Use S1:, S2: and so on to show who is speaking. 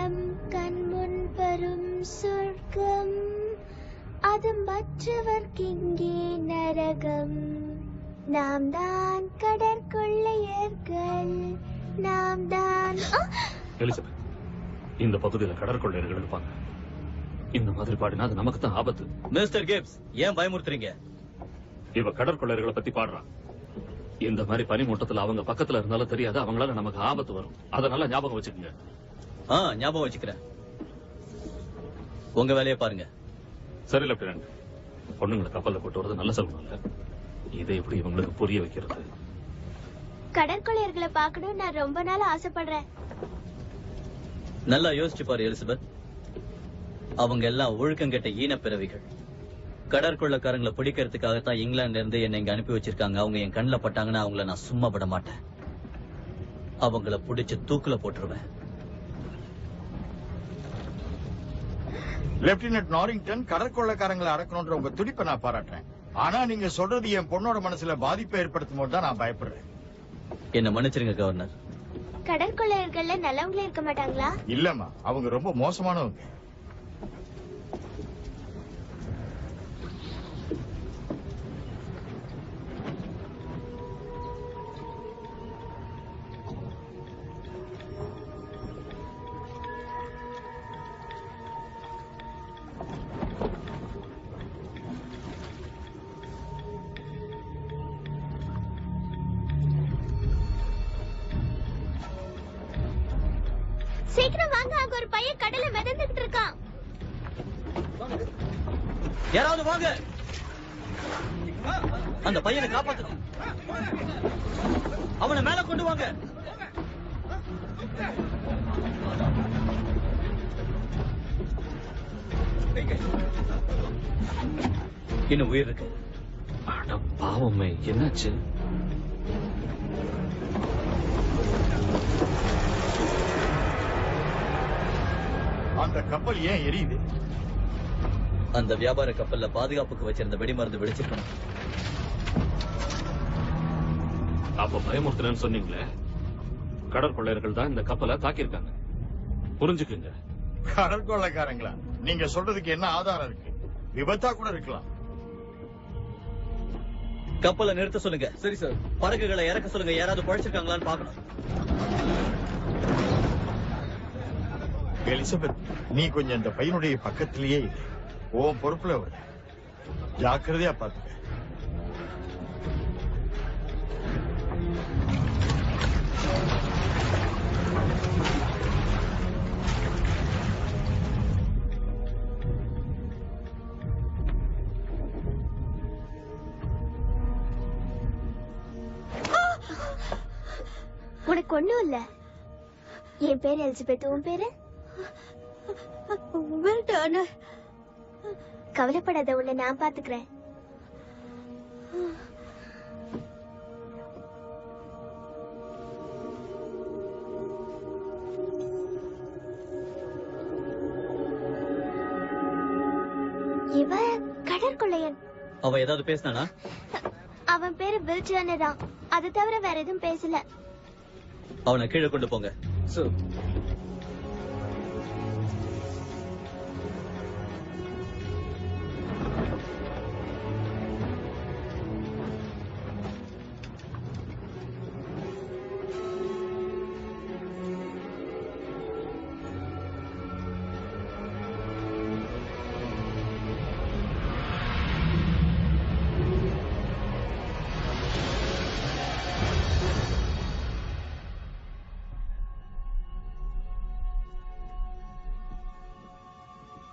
S1: நம் கண்முன் வரும் சொர்க்கம். அது மற்றவர்க்கிங்கே நரகம். நாம் தான் கடற்கொள்ளையர்கள் நாம் தான்!
S2: எலிசபெத் இந்த பகுதியில கடற்கொள்ளையர்கள் இருப்பாங்க. இந்த மாதிரி பாடினா அது நமக்கு தான் ஆபத்து.
S3: மிஸ்டர் கிப்ஸ் ஏன் பயமுறுத்துறீங்க?
S2: இவ கடற்கொள்ளையர்களை பத்தி பாடுறான் இந்த மாதிரி பனிமூட்டத்துல அவங்க பக்கத்துல இருந்தாலும் தெரியாது அவங்களால நமக்கு ஆபத்து வரும். அதனால ஞாபகம் வச்சுக்கோங்க.
S3: ஆ ஞாபகம் வச்சுக்கிறேன். உங்க வேலையை பாருங்க.
S2: சரி லெப்டினன்ட். பொண்ணுங்களை கப்பல்ல போட்டு வரது நல்ல இல்ல. இதை எப்படி இவங்களுக்கு புரிய வைக்கிறது?
S1: கடற்கொள்ளையர்களை பார்க்கணும் நான் ரொம்ப நாள் ஆசைப்படுறேன்.
S3: நல்லா யோசிச்சு பாரு எலிசபெத். அவங்க எல்லாம் ஒழுக்கங்கெட்ட ஈனப்பிறவிகள் கடற்கொள்ளக்காரங்களை பிடிக்கிறதுக்காகத்தான் இங்கிலாந்துல இருந்து என்னை இங்க அனுப்பி வச்சிருக்காங்க. அவங்க என் கண்ணில் பட்டாங்கன்னா அவங்கள நான் சும்மா விட மாட்டேன். அவங்கள பிடிச்சு தூக்குல போட்டுருவேன்.
S4: லெப்டினன்ட் நாரிங்டன் கடற்கொள்ளைக்காரங்களை அடக்கணும்ன்ற உங்க துடிப்பை நான் பாராட்டுறேன். ஆனா நீங்க சொல்றது என் பொண்ணோட மனசுல பாதிப்பை ஏற்படுத்தும் போது தான் நான் பயப்படுறேன்.
S3: என்ன மன்னிச்சிருங்க கவர்னர்.
S1: கடற்கொள்ளையர்கள்ல நல்லவங்களே இருக்க மாட்டாங்களா?
S4: இல்லம்மா அவங்க ரொம்ப மோசமானவங்க.
S1: சீக்கிரம் வாங்க அங்க ஒரு பையன் கடல மிதந்துகிட்டு இருக்கான்.
S3: யாராவது வாங்க. அந்த பையனை காப்பாத்து அவனை மேல கொண்டு வாங்க. இன்னும் உயிர் இருக்கு.
S2: அட பாவமே என்னாச்சு?
S4: அந்த கப்பல் ஏன் எரியுது?
S3: அந்த வியாபார கப்பல்ல பாதுகாப்புக்கு வச்சிருந்த வெடிமருந்து வெடிச்சிருக்கணும்
S2: அப்ப பயமுறுத்துறேன்னு சொன்னீங்களே? கடற்கொள்ளையர்கள் தான் இந்த கப்பலை தாக்கியிருக்காங்க. புரிஞ்சுக்குங்க.
S4: கடற்கொள்ளைக்காரங்களா நீங்க சொல்றதுக்கு என்ன ஆதாரம் இருக்கு? விபத்தா கூட இருக்கலாம்.
S3: கப்பலை நிறுத்த சொல்லுங்க. சரி சார். படகுகளை இறக்க சொல்லுங்க. யாராவது பழச்சிருக்காங்களான்னு பாக்கணும்
S4: எலிசபெத் நீ கொஞ்சம் இந்த பையனுடைய பக்கத்திலேயே ஓ பொறுப்புல வர. ஜாக்கிரதையா பாத்துக்க.
S1: உனக்கு ஒண்ணும் இல்ல. என் பேர் எலிசபெத் உன் பேரு? கவலைப்படாத உன்னை நான் பாத்துக்கிறேன். இவ கடற்கொள்ளையன்.
S3: அவன் ஏதாவது பேசினானா
S1: அவன் பேரு தான். அது தவிர வேற எதுவும் பேசல.
S3: அவனை கீழே கொண்டு போங்க.